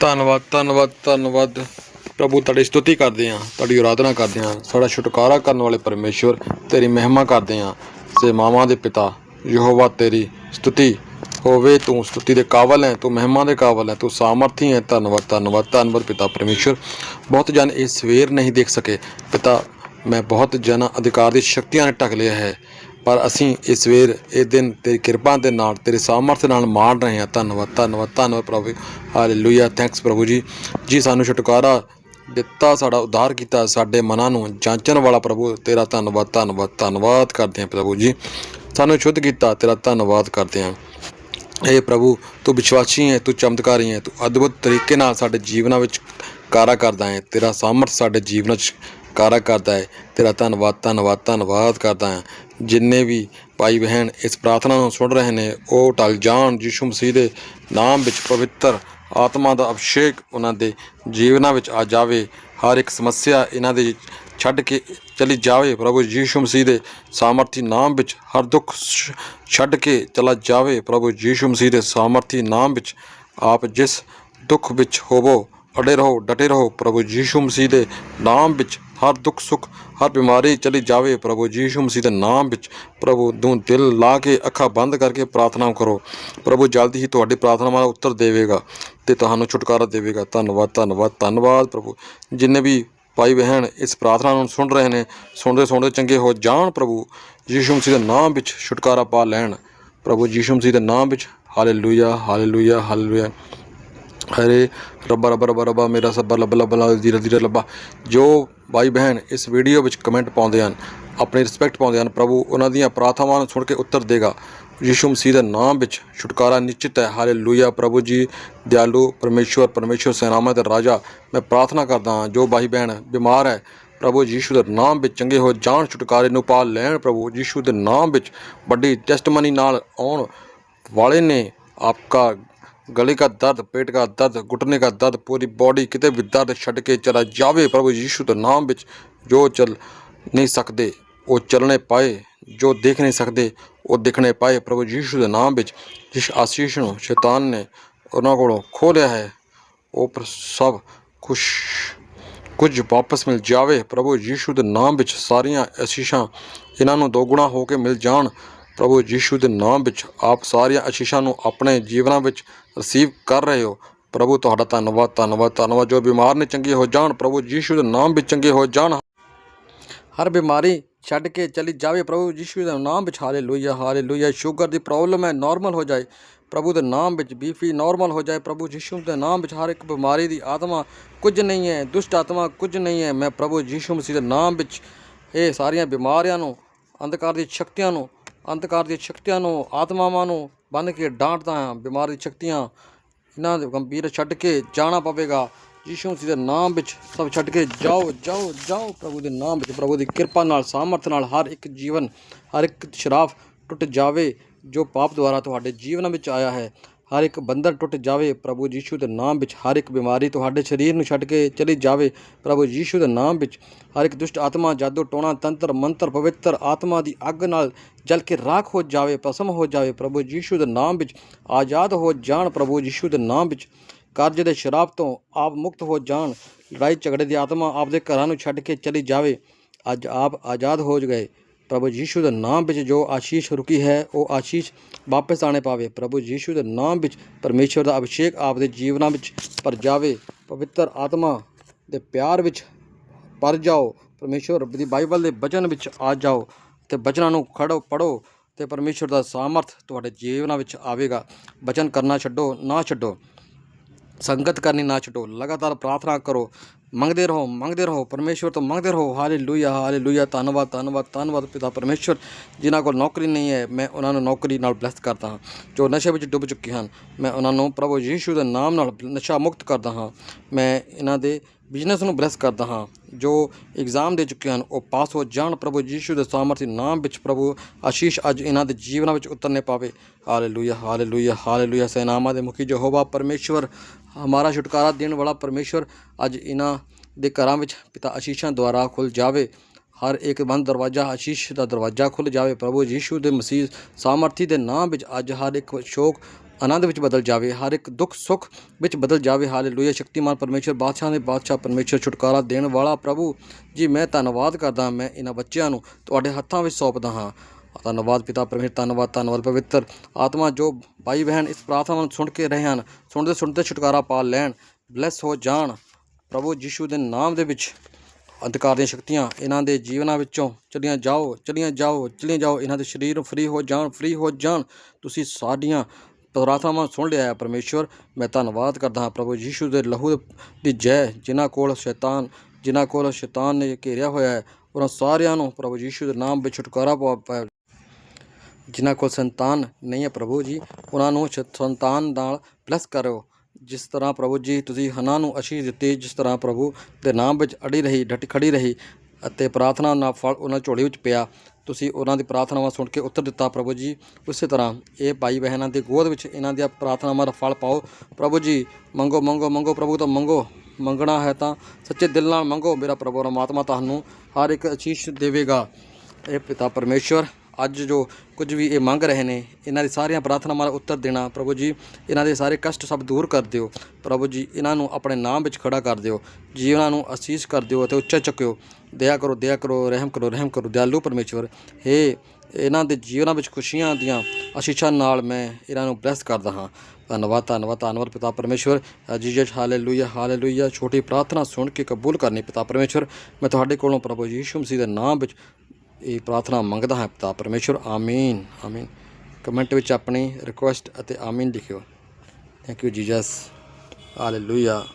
ਧੰਨਵਾਦ ਧੰਨਵਾਦ ਧੰਨਵਾਦ। ਪ੍ਰਭੂ ਤੁਹਾਡੀ ਸਤੁਤੀ ਕਰਦੇ ਹਾਂ, ਤੁਹਾਡੀ ਆਰਾਧਨਾ ਕਰਦੇ ਹਾਂ, ਸਾਡਾ ਛੁਟਕਾਰਾ ਕਰਨ ਵਾਲੇ ਪਰਮੇਸ਼ਵਰ ਤੇਰੀ ਮਹਿਮਾ ਕਰਦੇ ਹਾਂ ਸੇ ਮਾਵਾਂ ਦੇ ਪਿਤਾ, ਯਹੋਵਾ ਤੇਰੀ ਸਤੁਤੀ ਹੋਵੇ, ਤੂੰ ਸਤੁਤੀ ਦੇ ਕਾਬਲ ਹੈ, ਤੂੰ ਮਹਿਮਾ ਦੇ ਕਾਬਲ ਹੈ, ਤੂੰ ਸਾਮਰਥੀ ਹੈ। ਧੰਨਵਾਦ ਧੰਨਵਾਦ ਧੰਨਵਾਦ ਪਿਤਾ ਪਰਮੇਸ਼ਵਰ। ਬਹੁਤ ਜਨ ਇਹ ਸਵੇਰ ਨਹੀਂ ਦੇਖ ਸਕੇ। ਪਿਤਾ, ਮੈਂ ਬਹੁਤ ਜਨ ਅਧਿਕਾਰ ਦੀ ਸ਼ਕਤੀਆਂ ਨੇ ਢਕ ਲਿਆ ਹੈ। ਪਰ ਅਸੀਂ ਇਸ ਵੇਰ ਇਹ ਦਿਨ ਤੇਰੀ ਕਿਰਪਾ ਦੇ ਨਾਲ, ਤੇਰੇ ਸਾਮਰਥ ਨਾਲ ਮਾਣ ਰਹੇ ਹਾਂ। ਧੰਨਵਾਦ ਧੰਨਵਾਦ ਧੰਨਵਾਦ ਪ੍ਰਭੂ ਹਾਲੇਲੂਇਆ ਥੈਂਕਸ ਪ੍ਰਭੂ ਜੀ। ਜੀ, ਸਾਨੂੰ ਛੁਟਕਾਰਾ ਦਿੱਤਾ, ਸਾਡਾ ਉਧਾਰ ਕੀਤਾ ਸਾਡੇ ਮਨਾਂ ਨੂੰ ਜਾਂਚਣ ਵਾਲਾ ਪ੍ਰਭੂ, ਤੇਰਾ ਧੰਨਵਾਦ ਧੰਨਵਾਦ ਧੰਨਵਾਦ ਕਰਦੇ ਹਾਂ ਪ੍ਰਭੂ ਜੀ। ਸਾਨੂੰ ਸ਼ੁੱਧ ਕੀਤਾ, ਤੇਰਾ ਧੰਨਵਾਦ ਕਰਦੇ ਹਾਂ। ਇਹ ਪ੍ਰਭੂ, ਤੂੰ ਵਿਸ਼ਵਾਸੀ ਹੈ, ਤੂੰ ਚਮਤਕਾਰੀ ਹੈ, ਤੂੰ ਅਦਭੁਤ ਤਰੀਕੇ ਨਾਲ ਸਾਡੇ ਜੀਵਨਾਂ ਵਿੱਚ ਕਾਰਾ ਕਰਦਾ ਹੈ। ਤੇਰਾ ਸਾਮਰਥ ਸਾਡੇ ਜੀਵਨ ਵਿੱਚ ਕਾਰਾ ਕਰਦਾ ਹੈ। ਤੇਰਾ ਧੰਨਵਾਦ ਧੰਨਵਾਦ ਧੰਨਵਾਦ ਕਰਦਾ ਹੈ। ਜਿੰਨੇ ਵੀ ਭਾਈ ਬਹਿਣ ਇਸ ਪ੍ਰਾਰਥਨਾ ਨੂੰ ਸੁਣ ਰਹੇ ਨੇ, ਉਹ ਟਲ ਜਾਣ। ਯਿਸੂ ਮਸੀਹ ਦੇ ਨਾਮ ਵਿੱਚ ਪਵਿੱਤਰ ਆਤਮਾ ਦਾ ਅਭਿਸ਼ੇਕ ਉਹਨਾਂ ਦੇ ਜੀਵਨਾਂ ਵਿੱਚ ਆ ਜਾਵੇ। ਹਰ ਇੱਕ ਸਮੱਸਿਆ ਇਹਨਾਂ ਦੇ ਛੱਡ ਕੇ ਚਲੀ ਜਾਵੇ। ਪ੍ਰਭੂ ਯੀਸ਼ੂ ਮਸੀਹ ਦੇ ਸਾਮਰਥੀ ਨਾਮ ਵਿੱਚ ਹਰ ਦੁੱਖ ਛ- ਛੱਡ ਕੇ ਚਲਾ ਜਾਵੇ। ਪ੍ਰਭੂ ਯੀਸ਼ੂ ਮਸੀਹ ਦੇ ਸਾਮਰਥੀ ਨਾਮ ਵਿੱਚ ਆਪ ਜਿਸ ਦੁੱਖ ਵਿੱਚ ਹੋਵੋ, ਅੜੇ ਰਹੋ, ਡਟੇ ਰਹੋ, ਪ੍ਰਭੂ ਯੀਸ਼ੂ ਮਸੀਹ ਦੇ ਨਾਮ ਵਿੱਚ ਹਰ ਦੁੱਖ ਸੁੱਖ, ਹਰ ਬਿਮਾਰੀ ਚਲੀ ਜਾਵੇ ਪ੍ਰਭੂ ਯੀਸ਼ੂ ਮਸੀਹ ਦੇ ਨਾਮ ਵਿੱਚ। ਪ੍ਰਭੂ ਨੂੰ ਦਿਲ ਲਾ ਕੇ ਅੱਖਾਂ ਬੰਦ ਕਰਕੇ ਪ੍ਰਾਰਥਨਾ ਕਰੋ। ਪ੍ਰਭੂ ਜਲਦੀ ਹੀ ਤੁਹਾਡੀ ਪ੍ਰਾਰਥਨਾਵਾਂ ਦਾ ਉੱਤਰ ਦੇਵੇਗਾ ਤੇ ਤੁਹਾਨੂੰ ਛੁਟਕਾਰਾ ਦੇਵੇਗਾ। ਧੰਨਵਾਦ ਧੰਨਵਾਦ ਧੰਨਵਾਦ ਪ੍ਰਭੂ। ਜਿੰਨੇ ਵੀ ਭਾਈ ਬਹਿਣ ਇਸ ਪ੍ਰਾਰਥਨਾ ਨੂੰ ਸੁਣ ਰਹੇ ਨੇ, ਸੁਣਦੇ ਸੁਣਦੇ ਚੰਗੇ ਹੋ ਜਾਣ ਪ੍ਰਭੂ। ਯੀਸ਼ੂ ਮਸੀਹ ਦੇ ਨਾਮ ਵਿੱਚ ਛੁਟਕਾਰਾ ਪਾ ਲੈਣ। ਪ੍ਰਭੂ ਯੀਸ਼ੂ ਮਸੀਹ ਦੇ ਨਾਮ ਵਿੱਚ। Hallelujah hallelujah hallelujah. ਹਰੇ ਰੱਬਾ ਰੱਬਾ ਰੱਬਾ ਰੱਬਾ ਮੇਰਾ ਸੱਬਾ ਲੱਭ ਲੱਭ ਲਾ ਧੀਰੇ ਧੀਰੇ ਲੱਭਾ ਜੋ ਭਾਈ ਬਹਿਣ ਇਸ ਵੀਡੀਓ ਵਿੱਚ ਕਮੈਂਟ ਪਾਉਂਦੇ ਹਨ ਆਪਣੀ ਰਿਸਪੈਕਟ ਪਾਉਂਦੇ ਹਨ ਪ੍ਰਭੂ ਉਹਨਾਂ ਦੀਆਂ ਪ੍ਰਾਰਥਨਾਵਾਂ ਨੂੰ ਸੁਣ ਕੇ ਉੱਤਰ ਦੇਗਾ ਯਿਸੂ ਮਸੀਹ ਦੇ ਨਾਮ ਵਿੱਚ ਛੁਟਕਾਰਾ ਨਿਸ਼ਚਿਤ ਹੈ ਹਾਲੇਲੂਇਆ ਪ੍ਰਭੂ ਜੀ ਦਿਆਲੂ ਪਰਮੇਸ਼ਵਰ ਪਰਮੇਸ਼ਵਰ ਸੈਨਾਵਾਂ ਦੇ ਰਾਜਾ ਮੈਂ ਪ੍ਰਾਰਥਨਾ ਕਰਦਾ ਹਾਂ ਜੋ ਭਾਈ ਬਹਿਣ ਬਿਮਾਰ ਹੈ ਪ੍ਰਭੂ ਯੀਸ਼ੂ ਦੇ ਨਾਮ ਵਿੱਚ ਚੰਗੇ ਹੋ ਜਾਣ ਛੁਟਕਾਰੇ ਨੂੰ ਪਾ ਲੈਣ ਪ੍ਰਭੂ ਯੀਸ਼ੂ ਦੇ ਨਾਮ ਵਿੱਚ ਵੱਡੀ ਟੈਸਟਮਨੀ ਨਾਲ ਆਉਣ वाले ने आपका गले का दर्द पेट का दर्द घुटने का दर्द पूरी बॉडी किते भी दर्द ਛੱਡ ਕੇ ਚਲਾ ਜਾਵੇ ਪ੍ਰਭੂ ਯੀਸ਼ੂ ਦੇ ਨਾਮ ਵਿੱਚ ਜੋ ਚੱਲ ਨਹੀਂ ਸਕਦੇ ਉਹ ਚੱਲਣੇ ਪਾਏ ਜੋ ਦੇਖ ਨਹੀਂ ਸਕਦੇ ਉਹ ਦਿਖਣੇ ਪਾਏ ਪ੍ਰਭੂ ਯੀਸ਼ੂ ਦੇ ਨਾਮ ਵਿੱਚ ਜਿਸ ਆਸ਼ੀਸ਼ ਨੂੰ ਸ਼ੈਤਾਨ ਨੇ ਉਹਨਾਂ ਕੋਲੋਂ ਖੋਹ ਲਿਆ ਹੈ ਉਹ ਪਰ ਸਭ ਖੁਸ਼ ਕੁਝ ਵਾਪਸ ਮਿਲ ਜਾਵੇ ਪ੍ਰਭੂ ਯੀਸ਼ੂ ਦੇ ਨਾਮ ਵਿੱਚ ਸਾਰੀਆਂ ਅਸੀਸ਼ਾਂ ਇਹਨਾਂ ਨੂੰ ਦੋਗੁਣਾ ਹੋ ਕੇ ਮਿਲ ਜਾਣ ਪ੍ਰਭੂ ਯੀਸ਼ੂ ਦੇ ਨਾਮ ਵਿੱਚ ਆਪ ਸਾਰੀਆਂ ਅਸੀਸ਼ਾਂ ਨੂੰ ਆਪਣੇ ਜੀਵਨਾਂ ਵਿੱਚ ਰਿਸੀਵ ਕਰ ਰਹੇ ਹੋ। ਪ੍ਰਭੂ, ਤੁਹਾਡਾ ਧੰਨਵਾਦ ਧੰਨਵਾਦ ਧੰਨਵਾਦ। ਜੋ ਬਿਮਾਰ ਨੇ ਚੰਗੇ ਹੋ ਜਾਣ, ਪ੍ਰਭੂ ਯੀਸ਼ੂ ਦੇ ਨਾਮ ਵਿੱਚ ਚੰਗੇ ਹੋ ਜਾਣ। ਹਰ ਬਿਮਾਰੀ ਛੱਡ ਕੇ ਚਲੀ ਜਾਵੇ, ਪ੍ਰਭੂ ਯੀਸ਼ੂ ਦੇ ਨਾਮ ਵਿੱਚ। Hallelujah hallelujah. ਸ਼ੂਗਰ ਦੀ ਪ੍ਰੋਬਲਮ ਹੈ ਨਾਰਮਲ ਹੋ ਜਾਏ। ਪ੍ਰਭੂ ਦੇ ਨਾਮ ਵਿੱਚ ਬੀਪੀ ਨਾਰਮਲ ਹੋ ਜਾਏ। ਪ੍ਰਭੂ ਯੀਸ਼ੂ ਦੇ ਨਾਮ ਵਿੱਚ ਹਰ ਇੱਕ ਬਿਮਾਰੀ ਦੀ ਆਤਮਾ ਕੁਝ ਨਹੀਂ ਹੈ, ਦੁਸ਼ਟ ਆਤਮਾ ਕੁਝ ਨਹੀਂ ਹੈ। ਮੈਂ ਪ੍ਰਭੂ ਯੀਸ਼ੂ ਮਸੀਹ ਦੇ ਨਾਮ ਵਿੱਚ ਇਹ ਸਾਰੀਆਂ ਬਿਮਾਰੀਆਂ ਨੂੰ, ਅੰਧਕਾਰ ਦੀ ਸ਼ਕਤੀਆਂ ਨੂੰ ਅੰਧਕਾਰ ਦੀਆਂ ਸ਼ਕਤੀਆਂ ਨੂੰ, ਆਤਮਾਵਾਂ ਨੂੰ ਬੰਨ ਕੇ ਡਾਂਟਦਾ ਹਾਂ ਬਿਮਾਰੀ ਦੀ ਸ਼ਕਤੀਆਂ ਇਹਨਾਂ ਦੇ ਗੰਭੀਰ ਛੱਡ ਕੇ ਜਾਣਾ ਪਵੇਗਾ। ਯੀਸ਼ੂ ਮਸੀਹ ਦੇ ਨਾਮ ਵਿੱਚ ਸਭ ਛੱਡ ਕੇ ਜਾਓ ਜਾਓ ਜਾਓ ਪ੍ਰਭੂ ਦੇ ਨਾਮ ਵਿੱਚ। ਪ੍ਰਭੂ ਦੀ ਕਿਰਪਾ ਨਾਲ, ਸਾਮਰਥ ਨਾਲ ਹਰ ਇੱਕ ਜੀਵਨ, ਹਰ ਇੱਕ ਸ਼ਰਾਫ ਟੁੱਟ ਜਾਵੇ ਜੋ ਪਾਪ ਦੁਆਰਾ ਤੁਹਾਡੇ ਜੀਵਨ ਵਿੱਚ ਆਇਆ ਹੈ। ਹਰ ਇੱਕ ਬੰਧਨ ਟੁੱਟ ਜਾਵੇ ਪ੍ਰਭੂ ਯੀਸ਼ੂ ਦੇ ਨਾਮ ਵਿੱਚ, ਹਰ ਇੱਕ ਬਿਮਾਰੀ ਤੁਹਾਡੇ ਸਰੀਰ ਨੂੰ ਛੱਡ ਕੇ ਚਲੀ ਜਾਵੇ ਪ੍ਰਭੂ ਯੀਸ਼ੂ ਦੇ ਨਾਮ ਵਿੱਚ। ਹਰ ਇੱਕ ਦੁਸ਼ਟ ਆਤਮਾ, ਜਾਦੂ, ਟੋਣਾ, ਤੰਤਰ, ਮੰਤਰ, ਪਵਿੱਤਰ ਆਤਮਾ ਦੀ ਅੱਗ ਨਾਲ ਜਲ ਕੇ ਰਾਖ ਹੋ ਜਾਵੇ, ਭਸਮ ਹੋ ਜਾਵੇ ਪ੍ਰਭੂ ਯੀਸ਼ੂ ਦੇ ਨਾਮ ਵਿੱਚ। ਆਜ਼ਾਦ ਹੋ ਜਾਣ ਪ੍ਰਭੂ ਯੀਸ਼ੂ ਦੇ ਨਾਮ ਵਿੱਚ। ਕਰਜ਼ ਦੇ ਸ਼ਰਾਬ ਤੋਂ ਆਪ ਮੁਕਤ ਹੋ ਜਾਣ। ਲੜਾਈ ਝਗੜੇ ਦੀ ਆਤਮਾ ਆਪਦੇ ਘਰਾਂ ਨੂੰ ਛੱਡ ਕੇ ਚਲੀ ਜਾਵੇ। ਅੱਜ ਆਪ ਆਜ਼ਾਦ ਹੋ ਗਏ। ਪ੍ਰਭੂ ਯੀਸ਼ੂ ਦੇ ਨਾਮ ਵਿੱਚ ਜੋ ਆਸ਼ੀਸ਼ ਰੁਕੀ ਹੈ, ਉਹ ਆਸ਼ੀਸ਼ ਵਾਪਸ ਆਣੇ ਪਾਵੇ। ਪ੍ਰਭੂ ਯੀਸ਼ੂ ਦੇ ਨਾਮ ਵਿੱਚ ਪਰਮੇਸ਼ਵਰ ਦਾ ਅਭਿਸ਼ੇਕ ਆਪਦੇ ਜੀਵਨਾਂ ਵਿੱਚ ਭਰ ਜਾਵੇ। ਪਵਿੱਤਰ ਆਤਮਾ ਦੇ ਪਿਆਰ ਵਿੱਚ ਪਰ ਜਾਓ। ਪਰਮੇਸ਼ਵਰ ਦੀ ਬਾਈਬਲ ਦੇ ਬਚਨ ਵਿੱਚ ਆ ਜਾਓ ਤੇ ਬਚਨਾਂ ਨੂੰ ਖੜੋ ਪੜੋ ਤੇ ਪਰਮੇਸ਼ਵਰ ਦਾ ਸਾਮਰਥ ਤੁਹਾਡੇ ਜੀਵਨਾਂ ਵਿੱਚ ਆਵੇਗਾ। ਬਚਨ ਕਰਨਾ ਛੱਡੋ, ਨਾ ਛੱਡੋ। ਸੰਗਤ ਕਰਨੀ ਨਾ ਛੱਡੋ। ਲਗਾਤਾਰ ਪ੍ਰਾਰਥਨਾ ਕਰੋ। ਮੰਗਦੇ ਰਹੋ ਮੰਗਦੇ ਰਹੋ, ਪਰਮੇਸ਼ਵਰ ਤੋਂ ਮੰਗਦੇ ਰਹੋ। Hallelujah hallelujah. ਧੰਨਵਾਦ ਧੰਨਵਾਦ ਧੰਨਵਾਦ ਪਿਤਾ ਪਰਮੇਸ਼ਵਰ। ਜਿਨ੍ਹਾਂ ਕੋਲ ਨੌਕਰੀ ਨਹੀਂ ਹੈ, ਮੈਂ ਉਹਨਾਂ ਨੂੰ ਨੌਕਰੀ ਨਾਲ ਬਲੈਸ ਕਰਦਾ ਹਾਂ। ਜੋ ਨਸ਼ੇ ਵਿੱਚ ਡੁੱਬ ਚੁੱਕੇ ਹਨ, ਮੈਂ ਉਹਨਾਂ ਨੂੰ ਪ੍ਰਭੂ ਯੀਸ਼ੂ ਦੇ ਨਾਮ ਨਾਲ ਨਸ਼ਾ ਮੁਕਤ ਕਰਦਾ ਹਾਂ। ਮੈਂ ਇਹਨਾਂ ਦੇ ਬਿਜ਼ਨਸ ਨੂੰ ਬਲੈਸ ਕਰਦਾ ਹਾਂ। ਜੋ ਐਗਜ਼ਾਮ ਦੇ ਚੁੱਕੇ ਹਨ, ਉਹ ਪਾਸ ਹੋ ਜਾਣ ਪ੍ਰਭੂ ਯੀਸ਼ੂ ਦੇ ਸਾਮਰਥੀ ਨਾਮ ਵਿੱਚ ਪ੍ਰਭੂ ਆਸ਼ੀਸ਼ ਅੱਜ ਇਹਨਾਂ ਦੇ ਜੀਵਨਾਂ ਵਿੱਚ ਉਤਰਨੇ ਪਾਵੇ। ਹਾਲੇਲੂਇਆ ਹਾਲੇਲੂਇਆ ਹਾਲੇਲੂਇਆ ਸੈਨਾਮਾ ਦੇ ਮੁਖੀ ਯਹੋਵਾ ਪਰਮੇਸ਼ਵਰ, ਹਮਾਰਾ ਛੁਟਕਾਰਾ ਦੇਣ ਵਾਲਾ ਪਰਮੇਸ਼ਵਰ ਅੱਜ ਇਹਨਾਂ ਦੇ ਘਰਾਂ ਵਿੱਚ ਪਿਤਾ ਆਸ਼ੀਸ਼ਾਂ ਦੁਆਰਾ ਖੁੱਲ ਜਾਵੇ। ਹਰ ਇੱਕ ਬੰਦ ਦਰਵਾਜ਼ਾ ਆਸ਼ੀਸ਼ ਦਾ ਦਰਵਾਜ਼ਾ ਖੁੱਲ ਜਾਵੇ। ਪ੍ਰਭੂ ਯੀਸ਼ੂ ਦੇ ਮਸੀਹ ਸਾਮਰਥੀ ਦੇ ਨਾਮ ਵਿੱਚ ਅੱਜ ਹਰ ਇੱਕ ਸ਼ੋਕ ਆਨੰਦ ਵਿੱਚ ਬਦਲ ਜਾਵੇ, ਹਰ ਇੱਕ ਦੁੱਖ ਸੁੱਖ ਵਿੱਚ ਬਦਲ ਜਾਵੇ। ਹਾਲੇਲੂਇਆ। ਸ਼ਕਤੀਮਾਨ ਪਰਮੇਸ਼ਰ ਬਾਦਸ਼ਾਹ ਦੇ ਬਾਦਸ਼ਾਹ ਪਰਮੇਸ਼ਰ ਛੁਟਕਾਰਾ ਦੇਣ ਵਾਲਾ ਪ੍ਰਭੂ। ਜੀ, ਮੈਂ ਧੰਨਵਾਦ ਕਰਦਾ, ਮੈਂ ਇਹਨਾਂ ਬੱਚਿਆਂ ਨੂੰ ਤੁਹਾਡੇ ਹੱਥਾਂ ਵਿੱਚ ਸੌਂਪਦਾ ਹਾਂ। ਧੰਨਵਾਦ ਪਿਤਾ ਪਰਮੇਸ਼ਰ ਧੰਨਵਾਦ ਧੰਨਵਾਦ ਪਵਿੱਤਰ ਆਤਮਾ ਜੋ ਭਾਈ ਬਹਿਣ ਇਸ ਪ੍ਰਾਰਥਨਾ ਨੂੰ ਸੁਣ ਕੇ ਰਹੇ ਹਨ। ਸੁਣਦੇ ਸੁਣਦੇ ਛੁਟਕਾਰਾ ਪਾ ਲੈਣ। ਬਲੈਸ ਹੋ ਜਾਣ। ਪ੍ਰਭੂ ਯੀਸ਼ੂ ਦੇ ਨਾਮ ਦੇ ਵਿੱਚ ਅੰਧਕਾਰ ਦੀਆਂ ਸ਼ਕਤੀਆਂ ਇਹਨਾਂ ਦੇ ਜੀਵਨਾਂ ਵਿੱਚੋਂ ਚਲੀਆਂ ਜਾਓ ਚਲੀਆਂ ਜਾਓ ਚਲੀਆਂ ਜਾਓ। ਇਹਨਾਂ ਦੇ ਸਰੀਰ ਫ੍ਰੀ ਹੋ ਜਾਣ ਫ੍ਰੀ ਹੋ ਜਾਣ। ਤੁਸੀਂ ਸਾਡੀਆਂ ਪ੍ਰਾਰਥਨਾਵਾਂ ਸੁਣ ਲਿਆ ਹੈ ਪਰਮੇਸ਼ਵਰ। ਮੈਂ ਧੰਨਵਾਦ ਕਰਦਾ ਹਾਂ ਪ੍ਰਭੂ ਯੀਸ਼ੂ ਦੇ ਲਹੂ ਦੀ ਜੈ, ਜਿਨ੍ਹਾਂ ਕੋਲ ਸ਼ੈਤਾਨ ਜਿਨ੍ਹਾਂ ਕੋਲ ਸ਼ੈਤਾਨ ਨੇ ਘੇਰਿਆ ਹੋਇਆ ਹੈ, ਉਹਨਾਂ ਸਾਰਿਆਂ ਨੂੰ ਪ੍ਰਭੂ ਯੀਸ਼ੂ ਦੇ ਨਾਮ ਵਿੱਚ ਛੁਟਕਾਰਾ ਪਾ ਜਿਨ੍ਹਾਂ ਕੋਲ ਸੰਤਾਨ ਨਹੀਂ ਹੈ ਪ੍ਰਭੂ ਜੀ, ਉਹਨਾਂ ਨੂੰ ਸ਼- ਸੰਤਾਨ ਨਾਲ ਬਲੈਸ ਕਰੋ ਜਿਸ ਤਰ੍ਹਾਂ ਪ੍ਰਭੂ ਜੀ, ਤੁਸੀਂ ਹਨਾ ਨੂੰ ਅਸ਼ੀਸ਼ ਦਿੱਤੀ, ਜਿਸ ਤਰ੍ਹਾਂ ਪ੍ਰਭੂ ਦੇ ਨਾਮ ਵਿੱਚ ਅੜੀ ਰਹੀ, ਡਟ ਖੜੀ ਰਹੀ ਅਤੇ ਪ੍ਰਾਰਥਨਾ ਨਾਲ ਫਲ ਉਹਨਾਂ ਝੋਲੀ ਵਿੱਚ ਪਿਆ। ਤੁਸੀਂ ਉਹਨਾਂ ਦੀ ਪ੍ਰਾਰਥਨਾਵਾਂ ਸੁਣ ਕੇ ਉੱਤਰ ਦਿੱਤਾ ਪ੍ਰਭੂ ਜੀ। ਉਸੇ ਤਰ੍ਹਾਂ ਇਹ ਭਾਈ ਬਹਿਨਾਂ ਦੀ ਗੋਦ ਵਿੱਚ ਇਹਨਾਂ ਦੀਆਂ ਪ੍ਰਾਰਥਨਾਵਾਂ ਦਾ ਫਲ ਪਾਓ। ਪ੍ਰਭੂ ਜੀ, ਮੰਗੋ ਮੰਗੋ ਮੰਗੋ ਪ੍ਰਭੂ ਤੋਂ ਮੰਗੋ। ਮੰਗਣਾ ਹੈ ਤਾਂ ਸੱਚੇ ਦਿਲ ਨਾਲ ਮੰਗੋ। ਮੇਰਾ ਪ੍ਰਭੂ ਪਰਮਾਤਮਾ ਤੁਹਾਨੂੰ ਹਰ ਇੱਕ ਅਸ਼ੀਸ਼ ਦੇਵੇਗਾ। ਇਹ ਪਿਤਾ ਪਰਮੇਸ਼ਵਰ ਅੱਜ ਜੋ ਕੁਝ ਵੀ ਇਹ ਮੰਗ ਰਹੇ ਨੇ, ਇਹਨਾਂ ਦੀ ਸਾਰੀਆਂ ਪ੍ਰਾਰਥਨਾਵਾਂ ਦਾ ਉੱਤਰ ਦੇਣਾ, ਪ੍ਰਭੂ ਜੀ, ਇਹਨਾਂ ਦੇ ਸਾਰੇ ਕਸ਼ਟ ਸਭ ਦੂਰ ਕਰ ਦਿਓ। ਪ੍ਰਭੂ ਜੀ, ਇਹਨਾਂ ਨੂੰ ਆਪਣੇ ਨਾਮ ਵਿੱਚ ਖੜਾ ਕਰ ਦਿਓ। ਜੀ ਉਹਨਾਂ ਨੂੰ ਅਸੀਸ ਕਰ ਦਿਓ ਅਤੇ ਉੱਚਾ ਚੱਕਿਓ। ਦਇਆ ਕਰੋ ਦਇਆ ਕਰੋ, ਰਹਿਮ ਕਰੋ ਰਹਿਮ ਕਰੋ, ਦਿਆਲੂ ਪਰਮੇਸ਼ਵਰ। ਹੇ, ਇਹਨਾਂ ਦੇ ਜੀਵਨਾਂ ਵਿੱਚ ਖੁਸ਼ੀਆਂ ਦੀਆਂ ਅਸ਼ੀਸ਼ਾਂ ਨਾਲ ਮੈਂ ਇਹਨਾਂ ਨੂੰ ਬਲੈਸ ਕਰਦਾ ਹਾਂ। ਧੰਨਵਾਦ ਧੰਨਵਾਦ ਧੰਨਵਾਦ ਪਿਤਾ ਪਰਮੇਸ਼ਵਰ। Jesus hallelujah hallelujah. ਛੋਟੀ ਪ੍ਰਾਰਥਨਾ ਸੁਣ ਕੇ ਕਬੂਲ ਕਰਨੀ ਪਿਤਾ ਪਰਮੇਸ਼ਵਰ। ਮੈਂ ਤੁਹਾਡੇ ਕੋਲੋਂ ਪ੍ਰਭੂ ਯੀਸ਼ੂ ਮਸੀਹ ਦੇ ਨਾਮ ਵਿੱਚ ਇਹ ਪ੍ਰਾਰਥਨਾ ਮੰਗਦਾ ਹਾਂ ਪਿਤਾ ਪਰਮੇਸ਼ਵਰ ਆਮੀਨ ਆਮੀਨ। ਕਮੈਂਟ ਵਿੱਚ ਆਪਣੀ ਰਿਕੁਐਸਟ ਅਤੇ ਆਮੀਨ ਲਿਖਿਓ। Thank you Jesus hallelujah